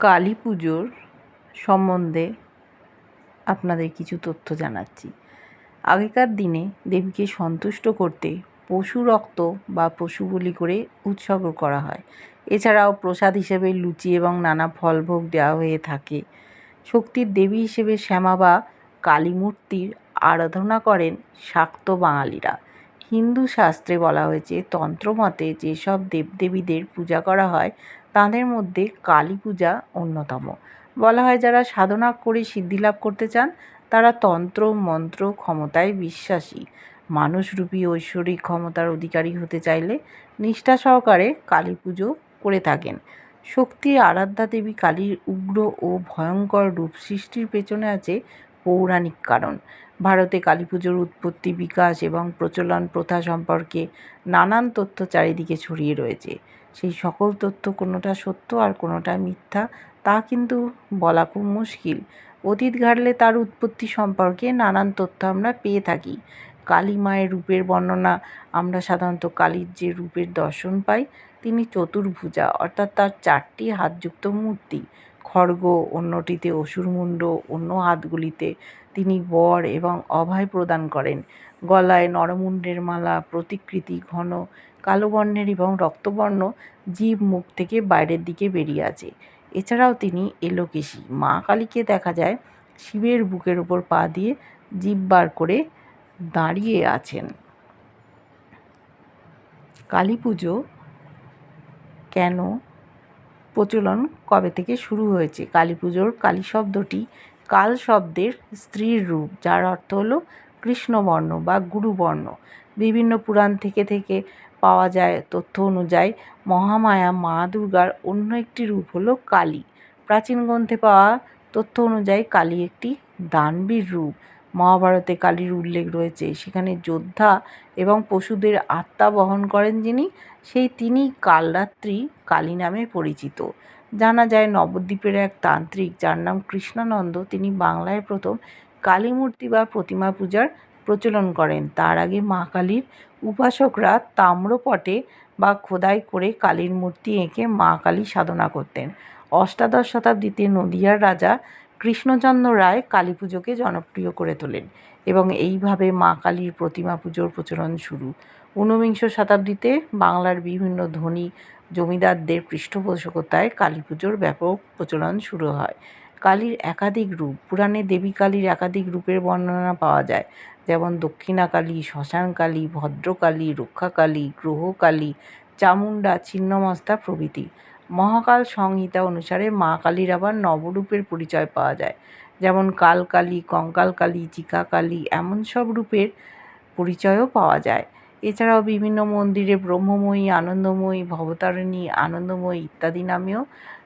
কালী পুজোর সম্বন্ধে আপনাদের কিছু তথ্য জানাচ্ছি। আগেকার দিনে দেবীকে সন্তুষ্ট করতে পশু রক্ত বা পশু বলি করে উৎসর্গ করা হয়। এছাড়াও প্রসাদ হিসেবে লুচি এবং নানা ফলভোগ দেওয়া হয়ে থাকে। শক্তির দেবী হিসেবে শ্যামা বা কালী মূর্তির আরাধনা করেন শাক্ত বাঙালিরা। হিন্দু শাস্ত্রে বলা হয়েছে, তন্ত্রমতে যেসব দেবদেবীদের পূজা করা হয়, তাদের মধ্যে কালী পূজা অন্যতম। বলা হয়, যারা সাধনা করে সিদ্ধি লাভ করতে চান, তারা তন্ত্র, মন্ত্র ক্ষমতায় বিশ্বাসী। মানুষরূপী ঐশ্বরিক ক্ষমতার অধিকারী হতে চাইলে নিষ্ঠা সহকারে কালী পুজো করে থাকেন। শক্তি, আরাধ্যা দেবী কালীর উগ্র ও ভয়ঙ্কর রূপ সৃষ্টির পেছনে আছে পৌরাণিক কারণ। ভারতে কালী পুজোর উৎপত্তি, বিকাশ এবং প্রচলন প্রথা সম্পর্কে নানান তথ্য চারিদিকে ছড়িয়ে রয়েছে। সেই সকল তথ্য কোনোটা সত্য আর কোনোটা মিথ্যা তা কিন্তু বলা খুব মুশকিল। অতীত ঘাটলে তার উৎপত্তি সম্পর্কে নানান তথ্য আমরা পেয়ে থাকি। কালী মায়ের রূপের বর্ণনা, আমরা সাধারণত কালীর যে রূপের দর্শন পাই, তিনি চতুর্ভুজা অর্থাৎ তার চারটি হাতযুক্ত মূর্তি। খড়গ, অন্যটিতে অসুরমুণ্ড, অন্য হাতগুলিতে তিনি বর এবং অভয় প্রদান করেন। গলায় নরমুণ্ডের মালা, প্রতিকৃতি ঘন, কালো বর্ণের এবং রক্তবর্ণ জীব মুখ থেকে বাইরের দিকে বেরিয়ে আছে। এছাড়াও তিনি এলোকেশী। মা কালীকে দেখা যায় শিবের বুকের ওপর পা দিয়ে জীব বার করে দাঁড়িয়ে আছেন। কালী পুজো কেন প্রচলন কবে থেকে শুরু হয়েছে? কালী পুজোর কালী শব্দটি কাল শব্দের স্ত্রীর রূপ, যার অর্থ হলো কৃষ্ণবর্ণ বা গুরুবর্ণ বিভিন্ন পুরাণ থেকে থেকে পাওয়া যায় তথ্য অনুযায়ী মহামায়া মা দুর্গার অন্য একটি রূপ হলো কালী। প্রাচীন গ্রন্থে পাওয়া তথ্য অনুযায়ী কালী একটি দানবীর রূপ। মহাভারতে কালীর উল্লেখ রয়েছে। সেখানে যোদ্ধা এবং পশুদের আত্মা বহন করেন যিনি, সেই তিনি কালরাত্রি কালী নামে পরিচিত। জানা যায় নবদ্বীপের এক তান্ত্রিক যার নাম কৃষ্ণানন্দ, তিনি বাংলায় প্রথম কালী মূর্তি বা প্রতিমা পূজার প্রচলন করেন। তার আগে মা কালীর উপাসকরা তাম্রপটে বা খোদাই করে কালীর মূর্তি এঁকে মা কালী সাধনা করতেন। অষ্টাদশ শতাব্দীতে নদিয়ার রাজা কৃষ্ণচন্দ্র রায় কালী পুজোকে জনপ্রিয় করে তোলেন এবং এইভাবে মা কালীর প্রতিমা পুজোর প্রচলন শুরু। ঊনবিংশ শতাব্দীতে বাংলার বিভিন্ন ধনী জমিদারদের পৃষ্ঠপোষকতায় কালী পুজোর ব্যাপক প্রচলন শুরু হয়। কালীর একাধিক রূপ, পুরাণে দেবী কালীর একাধিক রূপের বর্ণনা পাওয়া যায়, যেমন দক্ষিণাকালী শ্মশানকালী ভদ্রকালী রক্ষাকালী গ্রহকালী চামুণ্ডা, ছিন্নমস্তা প্রভৃতি। মহাকাল সংহিতা অনুসারে মা কালীর আবার নবরূপের পরিচয় পাওয়া যায়। যেমন কালকালী কঙ্কালকালী চিকাকালী এমন সব রূপের পরিচয়ও পাওয়া যায়। এছাড়াও বিভিন্ন মন্দিরে ব্রহ্মময়ী, আনন্দময়ী, ভবতারিণী, আনন্দময়ী ইত্যাদি নামেও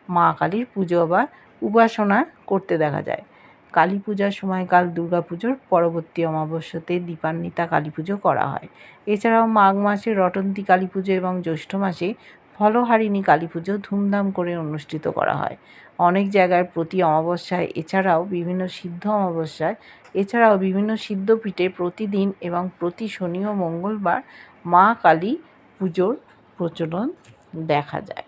মা কালীর পুজো বা উপাসনা করতে দেখা যায়। কালী পূজার সময়কাল দুর্গা পুজোর পরবর্তী অমাবস্যাতে দীপান্বিতা কালী পুজো করা হয়। এছাড়াও মাঘ মাসে রটন্তী কালী পুজো এবং জ্যৈষ্ঠ মাসে ফলহারিণী কালী পুজো ধুমধাম করে অনুষ্ঠিত করা হয়। অনেক জায়গায় প্রতি অমাবস্যায়, এছাড়াও বিভিন্ন সিদ্ধ অমাবস্যায়, এছাড়াও বিভিন্ন সিদ্ধপীঠে প্রতিদিন এবং প্রতি শনি ও মঙ্গলবার মা কালী পুজোর প্রচলন দেখা যায়।